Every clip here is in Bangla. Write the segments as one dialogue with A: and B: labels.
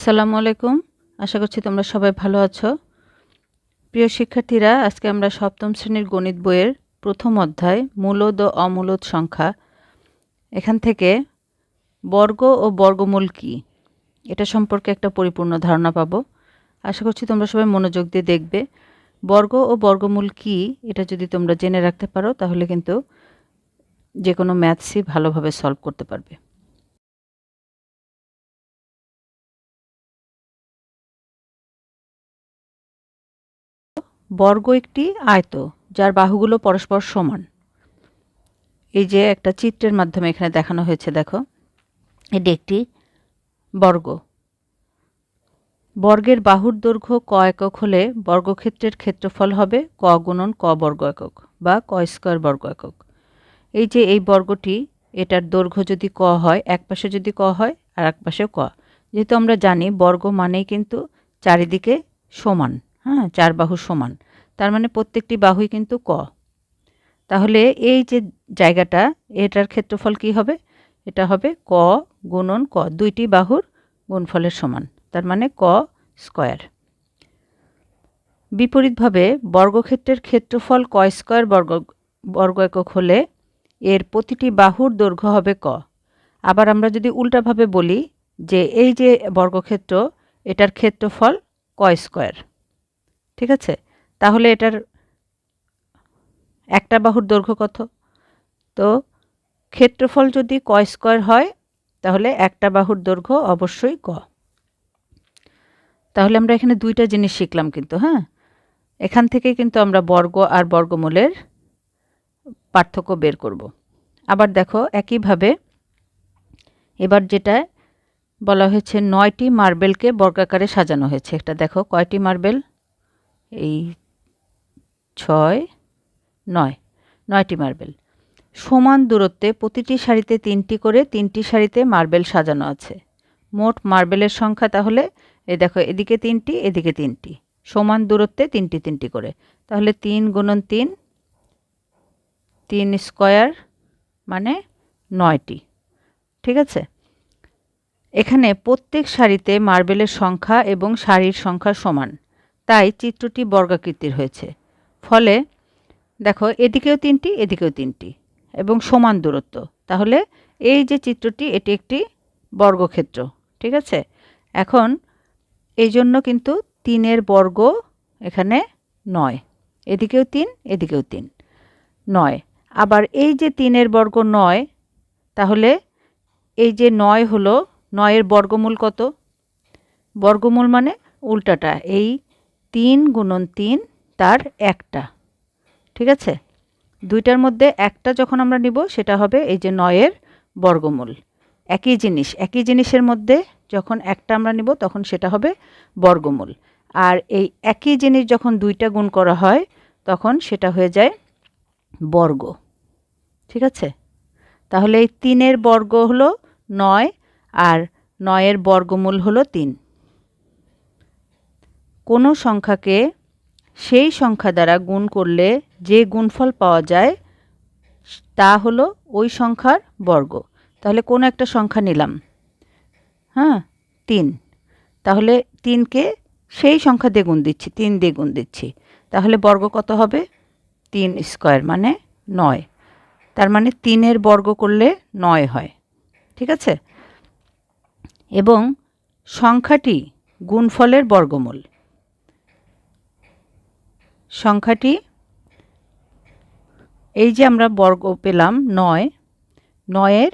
A: আসসালামু আলাইকুম। আশা করছি তোমরা সবাই ভালো আছো। প্রিয় শিক্ষার্থীরা, আজকে আমরা সপ্তম শ্রেণির গণিত বইয়ের প্রথম অধ্যায় মূলদ ও অমূলদ সংখ্যা। এখান থেকে বর্গ ও বর্গমূল কী? এটা সম্পর্কে একটা পরিপূর্ণ ধারণা পাবো। আশা করছি তোমরা সবাই মনোযোগ দিয়ে দেখবে। বর্গ ও বর্গমূল কী? এটা যদি তোমরা জেনে রাখতে পারো, তাহলে কিন্তু যে কোনো ম্যাথসই ভালোভাবে সলভ করতে পারবে। বর্গ একটি আয়ত, যার বাহুগুলো পরস্পর সমান। এই যে একটা চিত্রের মাধ্যমে এখানে দেখানো হয়েছে, দেখো। এটি একটি বর্গ। বর্গের বাহুর দৈর্ঘ্য ক একক হলে বর্গক্ষেত্রের ক্ষেত্রফল হবে ক গুণন ক বর্গ একক বা ক স্কোয়ার বর্গ একক। এই যে এই বর্গটি, এটার দৈর্ঘ্য যদি ক হয়, এক পাশে যদি ক হয় আর এক পাশে ক। যেহেতু আমরা জানি বর্গ মানেই কিন্তু চারিদিকে সমান। হ্যাঁ চার বাহু সমান। তার মানে প্রত্যেকটি বাহুই কিন্তু ক। তাহলে এই যে জায়গাটা, এটার ক্ষেত্রফল কি হবে? এটা হবে ক গুণন ক, দুইটি বাহুর গুণফলের সমান। তার মানে ক স্কয়ার। বিপরীতভাবে বর্গক্ষেত্রের ক্ষেত্রফল ক স্কয়ার বর্গ বর্গ একক হলে এর প্রতিটি বাহুর দৈর্ঘ্য হবে ক। আবার আমরা যদি উল্টাভাবে বলি যে এই যে বর্গক্ষেত্র, এটার ক্ষেত্রফল ক স্কয়ার। ঠিক আছে? তাহলে এটার একটা বাহুর দৈর্ঘ্য কত? তো ক্ষেত্রফল যদি ক স্কোয়ার হয়, তাহলে একটা বাহুর দৈর্ঘ্য অবশ্যই ক। তাহলে আমরা এখানে দুইটা জিনিস শিখলাম কিন্তু হ্যাঁ? এখান থেকে কিন্তু আমরা বর্গ আর বর্গমূলের পার্থক্য বের করব। আবার দেখো, একইভাবে এবার যেটা বলা হয়েছে, নয়টি মার্বেলকে বর্গাকারে সাজানো হয়েছে। এটা দেখো, কয়টি মার্বেল? এই ছয়, নয়, নয়টি মার্বেল। সমান দূরত্বে প্রতিটি সারিতে তিনটি করে তিনটি সারিতে মার্বেল সাজানো আছে। মোট মার্বেলের সংখ্যা তাহলে এ দেখো, এদিকে তিনটি এদিকে তিনটি। সমান দূরত্বে তিনটি তিনটি করে। তাহলে তিন গুণন তিন তিন স্কয়ার মানে নয়টি। ঠিক আছে? এখানে প্রত্যেক সারিতে মার্বেলের সংখ্যা এবং সারির সংখ্যা সমান। তাই চিত্রটি বর্গাকৃতির হয়েছে। ফলে দেখো, এদিকেও তিনটি এদিকেও তিনটি এবং সমান দূরত্ব। তাহলে এই যে চিত্রটি, এটি একটি বর্গক্ষেত্র, ঠিক আছে? এখন এই জন্য কিন্তু তিনের বর্গ এখানে নয়। এদিকেও তিন এদিকেও তিন, নয়। আবার এই যে তিনের বর্গ নয়, তাহলে এই যে নয় হলো, নয়ের বর্গমূল কত? বর্গমূল মানে উল্টাটা, এই তিন গুণন তিন তার একটা। ঠিক আছে? দুইটার মধ্যে একটা যখন আমরা নিব, সেটা হবে এই যে নয়ের বর্গমূল। একই জিনিস, একই জিনিসের মধ্যে যখন একটা আমরা নিব, তখন সেটা হবে বর্গমূল। আর এই একই জিনিস যখন দুইটা গুণ করা হয়, তখন সেটা হয়ে যায় বর্গ। ঠিক আছে? তাহলে এই তিনের বর্গ হলো নয়, আর নয়ের বর্গমূল হলো তিন। কোনো সংখ্যাকে সেই সংখ্যা দ্বারা গুণ করলে যে গুণফল পাওয়া যায়, তা হলো ওই সংখ্যার বর্গ। তাহলে কোনো একটা সংখ্যা নিলাম। হ্যাঁ তিন। তাহলে তিনকে সেই সংখ্যা দিয়ে গুণ দিচ্ছি, তিন দিয়ে গুণ দিচ্ছি। তাহলে বর্গ কত হবে? তিন স্কোয়ার মানে নয়। তার মানে তিনের বর্গ করলে নয় হয়। ঠিক আছে? এবং সংখ্যাটি গুণফলের বর্গমূল। সংখ্যাটি, এই যে আমরা বর্গ পেলাম নয়, নয়ের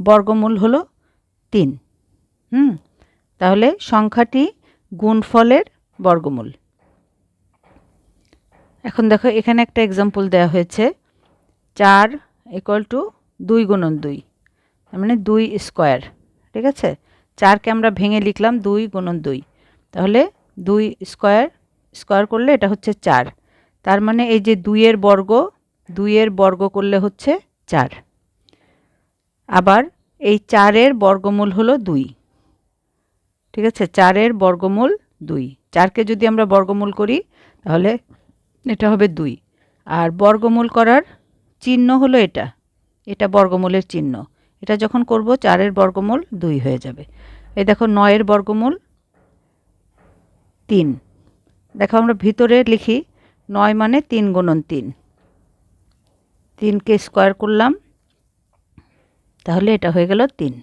A: বর্গমূল হলো তিন, হুম? তাহলে সংখ্যাটি গুণফলের বর্গমূল। এখন দেখো, এখানে একটা এক্সাম্পল দেওয়া হয়েছে, চার ইকুয়াল টু দুই গুণন দুই মানে দুই স্কোয়ার ঠিক আছে? চারকে আমরা ভেঙে লিখলাম দুই গুণন দুই, তাহলে দুই স্কোয়ার স্কোয়ার করলে এটা হচ্ছে চার। তার মানে এই যে দুইয়ের বর্গ দুইয়ের বর্গ করলে হচ্ছে চার। আবার এই চারের বর্গমূল হলো দুই। ঠিক আছে? চারের বর্গমূল দুই। চারকে যদি আমরা বর্গমূল করি, তাহলে এটা হবে দুই। আর বর্গমূল করার চিহ্ন হলো এটা। এটা বর্গমূলের চিহ্ন। এটা যখন করব, চারের বর্গমূল দুই হয়ে যাবে। এই দেখো, নয়ের বর্গমূল তিন। দেখো আমরা ভিতরে লিখি নয় মানে তিন গুণন তিন। তিনকে স্কোয়ার করলাম, তাহলে এটা হয়ে গেল তিন।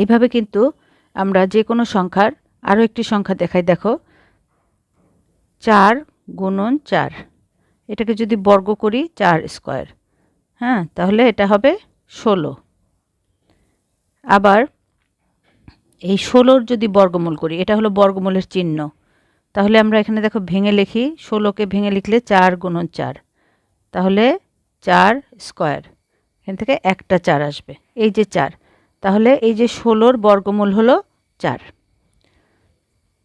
A: এইভাবে কিন্তু আমরা যে কোনো সংখ্যার আরও একটি সংখ্যা দেখাই, দেখো। চার গুণন চার। এটাকে যদি বর্গ করি চার স্কোয়ার হ্যাঁ তাহলে এটা হবে ষোলো। আবার এই ষোলোর যদি বর্গমূল করি, এটা হলো বর্গমূলের চিহ্ন। তাহলে আমরা এখানে দেখো ভেঙে লিখি, ষোলোকে ভেঙে লিখলে চার গুণন চার। তাহলে চার স্কোয়ার। এখান থেকে একটা চার আসবে। এই যে চার। তাহলে এই যে ষোলোর বর্গমূল হলো চার।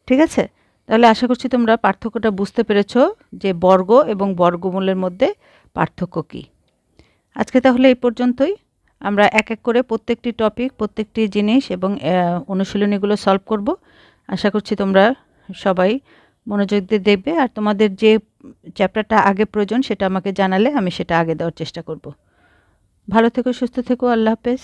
A: ঠিক আছে? তাহলে আশা করছি তোমরা পার্থক্যটা বুঝতে পেরেছ যে বর্গ এবং বর্গমূলের মধ্যে পার্থক্য কী। আজকে তাহলে এই পর্যন্তই। আমরা এক এক করে প্রত্যেকটি টপিক প্রত্যেকটি জিনিস এবং অনুশীলনীগুলো সলভ করব। আশা করছি তোমরা সবাই মনোযোগ দিয়ে দেখবে। আর তোমাদের যে চ্যাপ্টারটা আগে প্রয়োজন সেটা আমাকে জানালে আমি সেটা আগে দেওয়ার চেষ্টা করব। ভালো থেকো, সুস্থ থেকো, আল্লাহ হাফেজ।